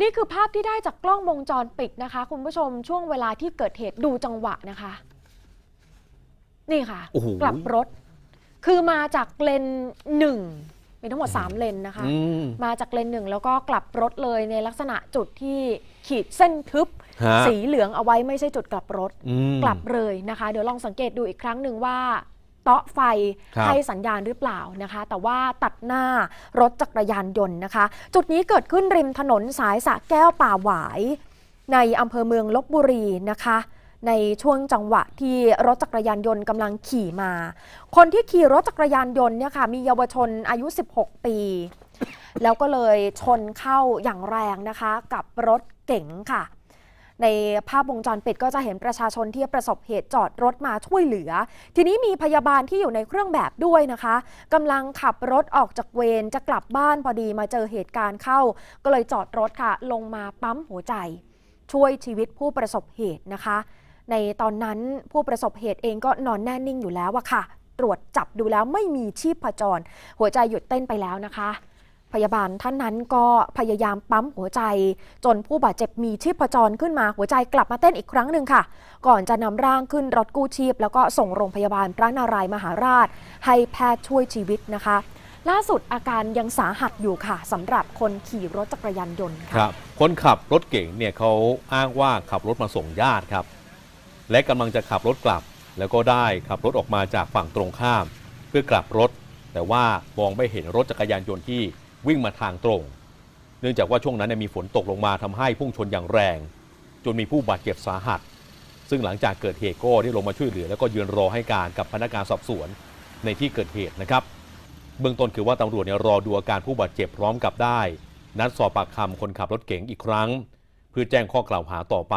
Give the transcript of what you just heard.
นี่คือภาพที่ได้จากกล้องวงจรปิดนะคะ คุณผู้ชมช่วงเวลาที่เกิดเหตุดูจังหวะนะคะ นี่ค่ะ โอ้โห กลับรถ คือมาจากเลนหนึ่งมีทั้งหมด 3 เลนนะคะ อืม มาจากเลนหนึ่งแล้วก็กลับรถเลยในลักษณะจุดที่ขีดเส้นทึบ ฮะ สีเหลืองเอาไว้ไม่ใช่จุดกลับรถ อืม กลับเลยนะคะ เดี๋ยวลองสังเกตดูอีกครั้งหนึ่งว่า เตาะไฟครับให้สัญญาณหรือเปล่านะคะ แต่ว่าตัดหน้ารถจักรยานยนต์นะคะ จุดนี้เกิดขึ้นริมถนนสายสระแก้วป่าหวาย ในอำเภอเมืองลบบุรีนะคะในช่วงจังหวะที่รถจักรยานยนต์กำลังขี่มา คนที่ขี่รถจักรยานยนต์เนี่ยค่ะมีเยาวชนอายุ 16 ปี แล้วก็เลยชนเข้าอย่างแรงนะคะ กับรถเก๋งค่ะ ในภาพวงจรปิดก็จะเห็นประชาชนที่ประสบเหตุจอดรถมาช่วยเหลือ ทีนี้มีพยาบาลที่อยู่ในเครื่องแบบด้วยนะคะกำลังขับรถออกจากเวรจะกลับบ้านพอดีมาเจอเหตุการณ์เข้า ก็เลยจอดรถค่ะ ลงมาปั๊มหัวใจ ช่วยชีวิตผู้ประสบเหตุนะคะ ในตอนนั้นผู้ประสบเหตุเองก็นอนแน่นิ่งอยู่แล้วอะค่ะ ตรวจจับดูแล้วไม่มีชีพจร หัวใจหยุดเต้นไปแล้วนะคะ พยาบาลท่านนั้นก็พยายามปั๊มหัวใจ จนผู้บาดเจ็บมีชีพจรขึ้นมาหัวใจกลับมาเต้นอีกครั้งหนึ่งค่ะ ก่อนจะนำร่างขึ้นรถกู้ชีพ แล้วก็ส่งโรงพยาบาลพระนารายมหาราช ให้แพทย์ช่วยชีวิตนะคะ ล่าสุดอาการยังสาหัสอยู่ค่ะสำหรับคนขี่รถจักรยานยนต์ค่ะรับคนขับรถเก่งเนี่ยเขาอ้างว่าขับรถมาส่งญาติครับ และกำลังจะขับรถกลับ แล้วก็ได้ขับรถออกมาจากฝั่งตรงข้าม เพื่อกลับรถ แต่ว่ามองไม่เห็นรถจักรยานยนต์ที่ วิ่งมาทางตรง เนื่องจากว่าช่วงนั้นเนยมีฝนตกลงมาทำให้พุ่งชนอย่างแรง จนมีผู้บาดเจ็บสาหัส ซึ่งหลังจากเกิดเหตุก็ได้ลงมาช่วยเหลือ แล้วก็ยืนรอให้การกับพนักงานสอบสวนในที่เกิดเหตุนะครับ เบื้องต้นคือว่าตำรวจเนี่ยรอดูอาการผู้บาดเจ็บพร้อมกับได้ นัดสอบปากคำคนขับรถเก๋งอีกครั้ง เพื่อแจ้งข้อกล่าวหาต่อไป